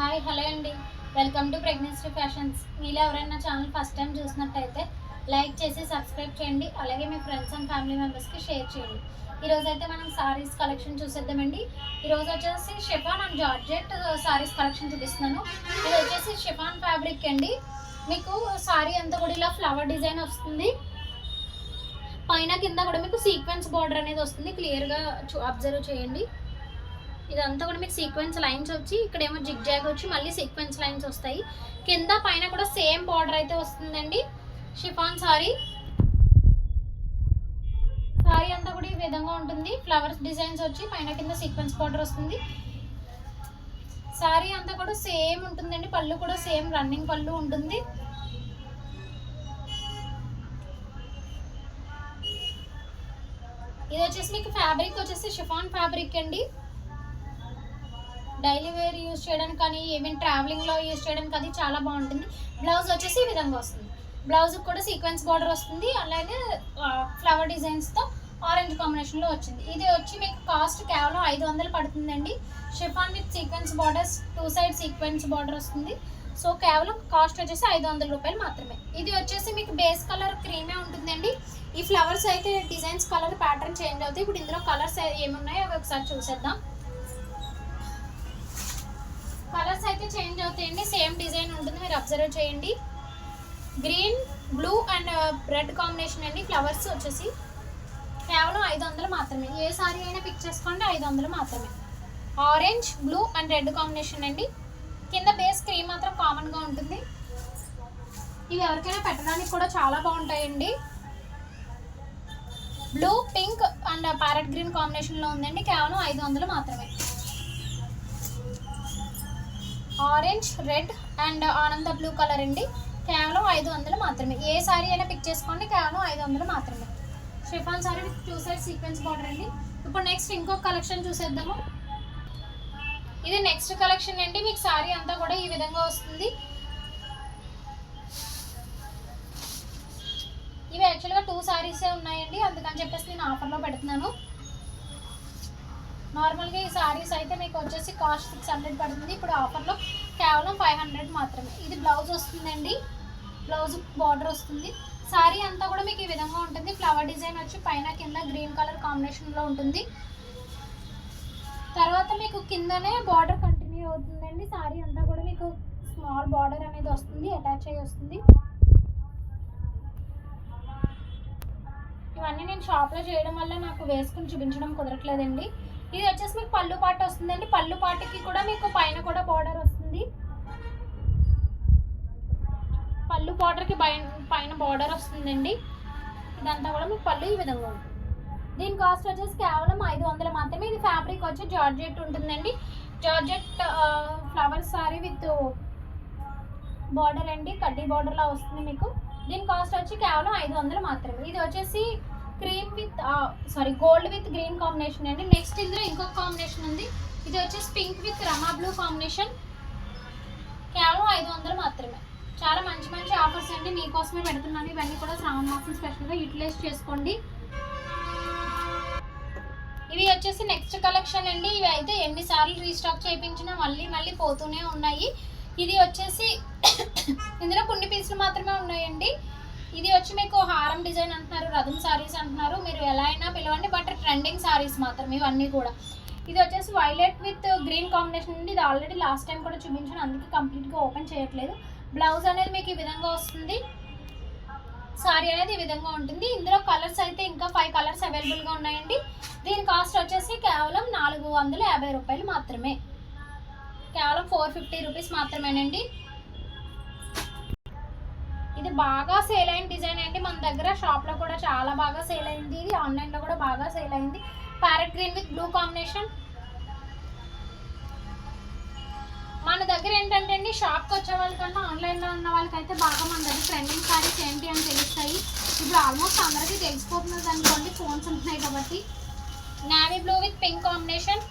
Hi hello అండి. Welcome to pregnancy fashions. మీలో ఎవరైనా ఛానల్ ఫస్ట్ టైం చూసినట్టయితే లైక్ చేసి సబ్స్క్రైబ్ చేయండి. అలాగే మీ ఫ్రెండ్స్ అండ్ ఫ్యామిలీ మెంబర్స్కి షేర్ చేయండి. ఈరోజు అయితే మనం సారీస్ కలెక్షన్ చూసేద్దామండి. ఈరోజు వచ్చేసి chiffon and georgette sarees collection చూపిస్తున్నాను. ఇది వచ్చేసి షిఫాన్ ఫ్యాబ్రిక్ అండి. మీకు సారీ అంతా కూడా ఇలా ఫ్లవర్ డిజైన్ వస్తుంది. పైన కింద కూడా మీకు సీక్వెన్స్ బార్డర్ అనేది వస్తుంది. క్లియర్గా అబ్జర్వ్ చేయండి. ఇదంతా కూడా మీకు సీక్వెన్స్ లైన్స్ వచ్చి ఇక్కడేమో జిగ్ జాగ్ వచ్చి మళ్ళీ సీక్వెన్స్ లైన్స్ వస్తాయి. కింద పైన కూడా సేమ్ బార్డర్ అయితే వస్తుందండి. Chiffon sorry. సారీ అంతా కూడా ఈ విధంగా ఉంటుంది. ఫ్లవర్స్ డిజైన్స్ వచ్చి పైన కింద సీక్వెన్స్ బార్డర్ వస్తుంది. సారీ అంతా కూడా సేమ్ ఉంటుందండి. పళ్ళు కూడా సేమ్ రన్నింగ్ పళ్ళు ఉంటుంది. ఇది వచ్చేసి మీకు ఫ్యాబ్రిక్ వచ్చేసి షిఫాన్ ఫ్యాబ్రిక్ అండి. డైలీ వేర్ యూజ్ చేయడానికి కానీ ఈవెన్ ట్రావెలింగ్లో యూజ్ చేయడానికి అది చాలా బాగుంటుంది. బ్లౌజ్ వచ్చేసి ఈ విధంగా వస్తుంది. బ్లౌజ్ కూడా సీక్వెన్స్ బార్డర్ వస్తుంది. అలాగే ఫ్లవర్ డిజైన్స్తో ఆరెంజ్ కాంబినేషన్లో వచ్చింది. ఇది వచ్చి మీకు కాస్ట్ కేవలం ఐదు వందలు పడుతుందండి. Chiffon with sequence borders two side sequence border వస్తుంది. సో కేవలం కాస్ట్ వచ్చేసి ఐదు వందల రూపాయలు మాత్రమే. ఇది వచ్చేసి మీకు బేస్ కలర్ క్రీమే ఉంటుందండి. ఈ ఫ్లవర్స్ అయితే డిజైన్స్ కలర్ ప్యాటర్న్ చేంజ్ అవుతాయి. ఇప్పుడు ఇందులో కలర్స్ ఏమున్నాయో అవి ఒకసారి చూసేద్దాం. కలర్స్ అయితే చేంజ్ అవుతాయండి. సేమ్ డిజైన్ ఉంటుంది. మీరు అబ్జర్వ్ చేయండి. Green blue and uh, red combination అండి. ఫ్లవర్స్ వచ్చేసి కేవలం ఐదు వందలు మాత్రమే. ఏ సారీ అయినా పిక్ చేసుకోండి. ఐదు వందలు మాత్రమే. Orange blue and red combination అండి. కింద బేస్ క్రీమ్ మాత్రం కామన్గా ఉంటుంది. ఇవి ఎవరికైనా పెట్టడానికి కూడా చాలా బాగుంటాయండి. Blue pink and uh, parrot green కాంబినేషన్లో ఉందండి. కేవలం ఐదు వందలు మాత్రమే. ఆరెంజ్ రెడ్ అండ్ ఆనంద బ్లూ కలర్ అండి. కేవలం ఐదు వందలు మాత్రమే. ఏ సారీ అయినా పిక్ చేసుకోండి. కేవలం ఐదు వందలు మాత్రమే. Chiffon sari with two side sequence border అండి. ఇప్పుడు నెక్స్ట్ ఇంకొక కలెక్షన్ చూసేద్దాము. ఇది నెక్స్ట్ కలెక్షన్ అండి. మీకు సారీ అంతా కూడా ఈ విధంగా వస్తుంది. ఇవి యాక్చువల్గా టూ సారీసే ఉన్నాయండి. అందుకని చెప్పేసి నేను ఆఫర్లో పెడుతున్నాను. నార్మల్గా ఈ సారీస్ అయితే మీకు వచ్చేసి కాస్ట్ సిక్స్ హండ్రెడ్ పడుతుంది. ఇప్పుడు ఆఫర్లో కేవలం ఫైవ్ హండ్రెడ్ మాత్రమే. ఇది బ్లౌజ్ వస్తుందండి. బ్లౌజ్ బార్డర్ వస్తుంది. సారీ అంతా కూడా మీకు ఈ విధంగా ఉంటుంది. ఫ్లవర్ డిజైన్ వచ్చి పైన కింద గ్రీన్ కలర్ కాంబినేషన్లో ఉంటుంది. తర్వాత మీకు కిందనే బార్డర్ కంటిన్యూ అవుతుందండి. సారీ అంతా కూడా మీకు స్మాల్ బార్డర్ అనేది వస్తుంది. అటాచ్ అయ్యి వస్తుంది. ఇవన్నీ నేను షాప్లో చేయడం వల్ల నాకు వేసుకుని చూపించడం కుదరట్లేదండి. ఇది వచ్చేసి మీకు పళ్ళు పాట వస్తుందండి. పళ్ళు పాటకి కూడా మీకు పైన కూడా బార్డర్ వస్తుంది. పళ్ళు బార్డర్కి పైన పైన బార్డర్ వస్తుందండి. ఇదంతా కూడా మీకు పళ్ళు ఈ విధంగా ఉంటుంది. దీని కాస్ట్ వచ్చేసి కేవలం ఐదు వందలు మాత్రమే. ఇది ఫ్యాబ్రిక్ వచ్చి జార్జెట్ ఉంటుందండి. Georgette flower sari with border అండి. కడ్డీ బార్డర్లా వస్తుంది మీకు. దీని కాస్ట్ వచ్చి కేవలం ఐదు వందలు మాత్రమే. ఇది వచ్చేసి cream with sorry gold with green combination అండి. నెక్స్ట్ ఇందులో ఇంకొక కాంబినేషన్ ఉంది. ఇది వచ్చేసి pink with Rama blue combination కేవలం ఐదు వందలు మాత్రమే. చాలా మంచి మంచి ఆఫర్స్ అండి. మీకోసమే పెడుతున్నాను. ఇవన్నీ కూడా శ్రావణ మాసం స్పెషల్గా యూటిలైజ్ చేసుకోండి. ఇవి వచ్చేసి నెక్స్ట్ కలెక్షన్ అండి. ఇవి అయితే ఎన్నిసార్లు రీస్టాక్ చేయించినా మళ్ళీ మళ్ళీ పోతూనే ఉన్నాయి. ఇది వచ్చేసి ఇందులో కొన్ని పీసులు మాత్రమే ఉన్నాయండి. ఇది వచ్చి మీకు హారం డిజైన్ అంటున్నారు రథం సారీస్ అంటున్నారు. మీరు ఎలా అయినా పిలవండి బట్ ట్రెండింగ్ సారీస్ మాత్రం ఇవన్నీ కూడా. ఇది వచ్చేసి వైలెట్ విత్ గ్రీన్ కాంబినేషన్ ఉంది. ఇది ఆల్రెడీ లాస్ట్ టైం కూడా చూపించాను అందుకే కంప్లీట్గా ఓపెన్ చేయట్లేదు. బ్లౌజ్ అనేది మీకు ఈ విధంగా వస్తుంది. సారీ అనేది ఈ విధంగా ఉంటుంది. ఇందులో కలర్స్ అయితే ఇంకా ఫైవ్ కలర్స్ అవైలబుల్గా ఉన్నాయండి. దీని కాస్ట్ వచ్చేసి కేవలం నాలుగు వందల యాభై రూపాయలు మాత్రమే. కేవలం ఫోర్ ఫిఫ్టీ రూపీస్ మాత్రమేనండి. ఇది బాగా సేల్ అయిన డిజైన్ అండి. మన దగ్గర షాప్లో కూడా చాలా బాగా సేల్ అయింది. ఇది ఆన్లైన్లో కూడా బాగా సేల్ అయింది. Parrot green with blue combination మన దగ్గర ఏంటంటే అండి షాప్కి వచ్చే వాళ్ళకన్నా ఆన్లైన్లో ఉన్న వాళ్ళకైతే బాగా మన దగ్గర ట్రెండింగ్ సారీస్ ఏంటి అని తెలుస్తాయి. ఇప్పుడు ఆల్మోస్ట్ అందరికీ తెలిసిపోతున్నది అనుకోండి ఫోన్స్ ఉంటున్నాయి కాబట్టి. Navy blue with pink combination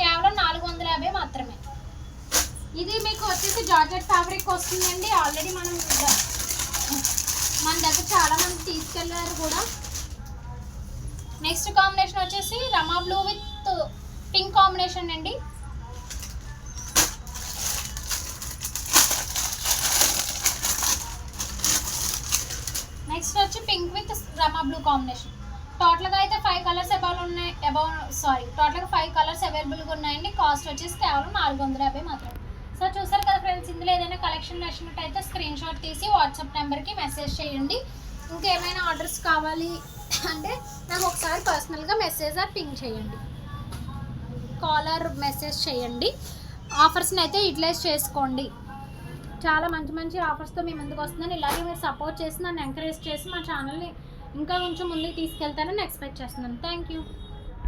కేవలం నాలుగు వందల యాభై మాత్రమే. ఇది మీకు వచ్చేసి జార్జెట్ ఫ్యాబ్రిక్ వస్తుందండి. ఆల్రెడీ మనం మన దగ్గర చాలా మంది తీసుకెళ్ళారు కూడా. నెక్స్ట్ కాంబినేషన్ వచ్చేసి Rama blue with pink combination అండి. నెక్స్ట్ వచ్చి pink with Rama blue combination టోటల్గా అయితే ఫైవ్ కలర్స్ అబౌల్ ఉన్నాయి అబౌ సారీ టోటల్గా ఫైవ్ కలర్స్ అవైలబుల్గా ఉన్నాయండి. కాస్ట్ వచ్చేసి కేవలం నాలుగు వందల యాభై మాత్రమే. సో చూసారు కదా ఫ్రెండ్స్ ఇందులో ఏదైనా కలెక్షన్ నచ్చినట్టయితే స్క్రీన్ షాట్ తీసి వాట్సాప్ నెంబర్కి మెసేజ్ చేయండి. ఇంకేమైనా ఆర్డర్స్ కావాలి అంటే నాకు ఒకసారి పర్సనల్గా మెసేజ్ ఆర్ పింక్ చేయండి. కాలర్ మెసేజ్ చేయండి. ఆఫర్స్ని అయితే యూటిలైజ్ చేసుకోండి. చాలా మంచి మంచి ఆఫర్స్తో మీ ముందుకు వస్తున్నాను. ఇలాగే మీరు సపోర్ట్ చేసి నన్ను ఎంకరేజ్ చేసి మా ఛానల్ని ఇంకా కొంచెం ముందుకు తీసుకెళ్తానని ఎక్స్పెక్ట్ చేస్తున్నాను. Thank you